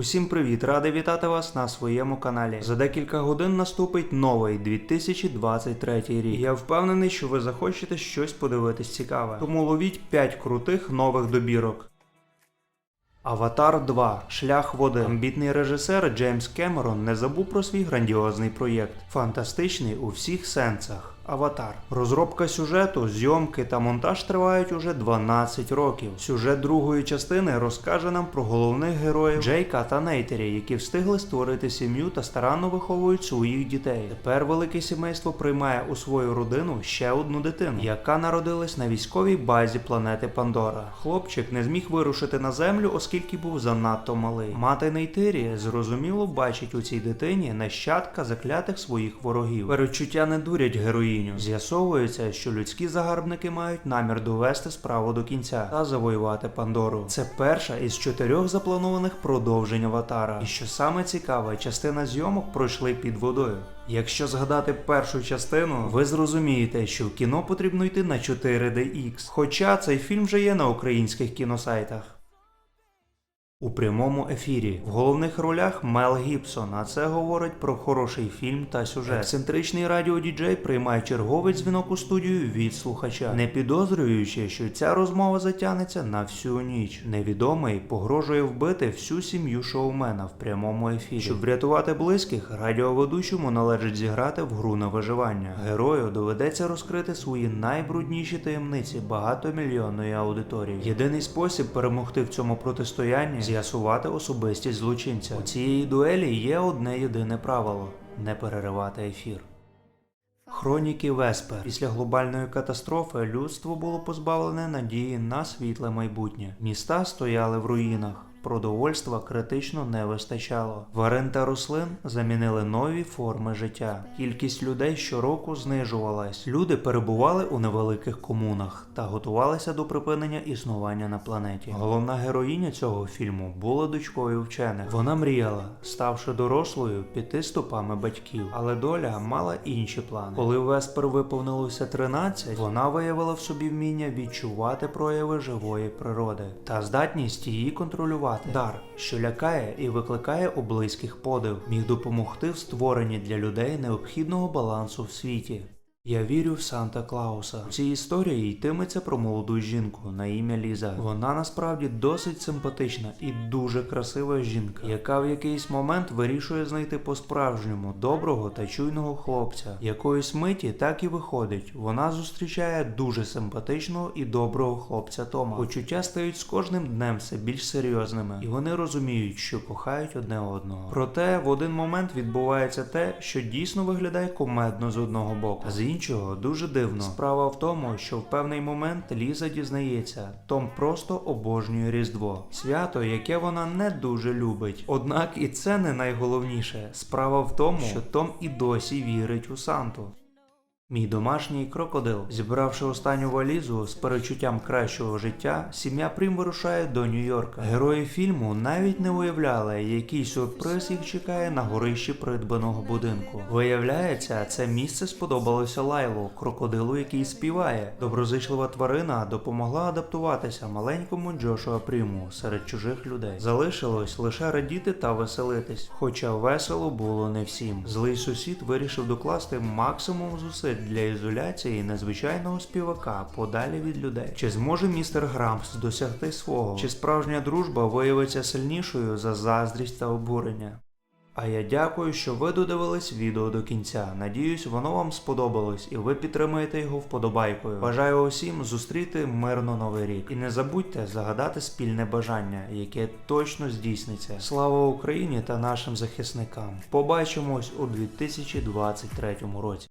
Усім привіт! Радий вітати вас на своєму каналі. За декілька годин наступить новий 2023 рік. Я впевнений, що ви захочете щось подивитись цікаве. Тому ловіть 5 крутих нових добірок. Аватар 2. Шлях води. Амбітний режисер Джеймс Кемерон не забув про свій грандіозний проєкт. Фантастичний у всіх сенсах. Аватар. Розробка сюжету, зйомки та монтаж тривають уже 12 років. Сюжет другої частини розкаже нам про головних героїв Джейка та Нейтері, які встигли створити сім'ю та старанно виховують своїх дітей. Тепер велике сімейство приймає у свою родину ще одну дитину, яка народилась на військовій базі планети Пандора. Хлопчик не зміг вирушити на землю, оскільки був занадто малий. Мати Нейтері зрозуміло бачить у цій дитині нащадка заклятих своїх ворогів. Перечуття не дурять героїню. З'ясовується, що людські загарбники мають намір довести справу до кінця та завоювати Пандору. Це перша із чотирьох запланованих продовжень аватара. І що саме цікаве, частина зйомок пройшли під водою. Якщо згадати першу частину, ви зрозумієте, що в кіно потрібно йти на 4DX. Хоча цей фільм вже є на українських кіносайтах. У прямому ефірі в головних ролях Мел Гібсон, а це говорить про хороший фільм та сюжет. Ексцентричний радіодіджей приймає черговий дзвінок у студію від слухача, не підозрюючи, що ця розмова затягнеться на всю ніч. Невідомий погрожує вбити всю сім'ю шоумена в прямому ефірі. Щоб врятувати близьких, радіоведучому належить зіграти в гру на виживання. Герою доведеться розкрити свої найбрудніші таємниці багатомільйонної аудиторії. Єдиний спосіб перемогти в цьому протистоянні з'ясувати особистість злочинця. У цієї дуелі є одне єдине правило не переривати ефір. Хроніки Веспер. Після глобальної катастрофи людство було позбавлене надії на світле майбутнє. Міста стояли в руїнах. Продовольства критично не вистачало. Тварин та рослин замінили нові форми життя. Кількість людей щороку знижувалась. Люди перебували у невеликих комунах та готувалися до припинення існування на планеті. Головна героїня цього фільму була дочкою вчених. Вона мріяла, ставши дорослою, піти стопами батьків, але доля мала інші плани. Коли Веспер виповнилося 13, вона виявила в собі вміння відчувати прояви живої природи та здатність її контролювати. Дар, що лякає і викликає у близьких подив, міг допомогти в створенні для людей необхідного балансу в світі. Я вірю в Санта Клауса. В цій історії йтиметься про молоду жінку на ім'я Ліза. Вона насправді досить симпатична і дуже красива жінка, яка в якийсь момент вирішує знайти по-справжньому доброго та чуйного хлопця. Якоїсь миті так і виходить. Вона зустрічає дуже симпатичного і доброго хлопця Тома. Почуття стають з кожним днем все більш серйозними, і вони розуміють, що кохають одне одного. Проте в один момент відбувається те, що дійсно виглядає кумедно з одного боку, з іншого дуже дивно. Справа в тому, що в певний момент Ліза дізнається, Том просто обожнює Різдво, свято, яке вона не дуже любить. Однак і це не найголовніше. Справа в тому, що Том і досі вірить у Санту. Мій домашній крокодил. Зібравши останню валізу з перечуттям кращого життя, сім'я Прім вирушає до Нью-Йорка. Герої фільму навіть не уявляли, який сюрприз їх чекає на горищі придбаного будинку. Виявляється, це місце сподобалося Лайлу, крокодилу, який співає. Доброзичлива тварина допомогла адаптуватися маленькому Джошуа Приму серед чужих людей. Залишилось лише радіти та веселитись, хоча весело було не всім. Злий сусід вирішив докласти максимум зусиль для ізоляції незвичайного співака подалі від людей. Чи зможе містер Грампс досягти свого? Чи справжня дружба виявиться сильнішою за заздрість та обурення? А я дякую, що ви додивились відео до кінця. Надіюсь, воно вам сподобалось і ви підтримаєте його вподобайкою. Бажаю усім зустріти мирно новий рік. І не забудьте загадати спільне бажання, яке точно здійсниться. Слава Україні та нашим захисникам! Побачимось у 2023 році.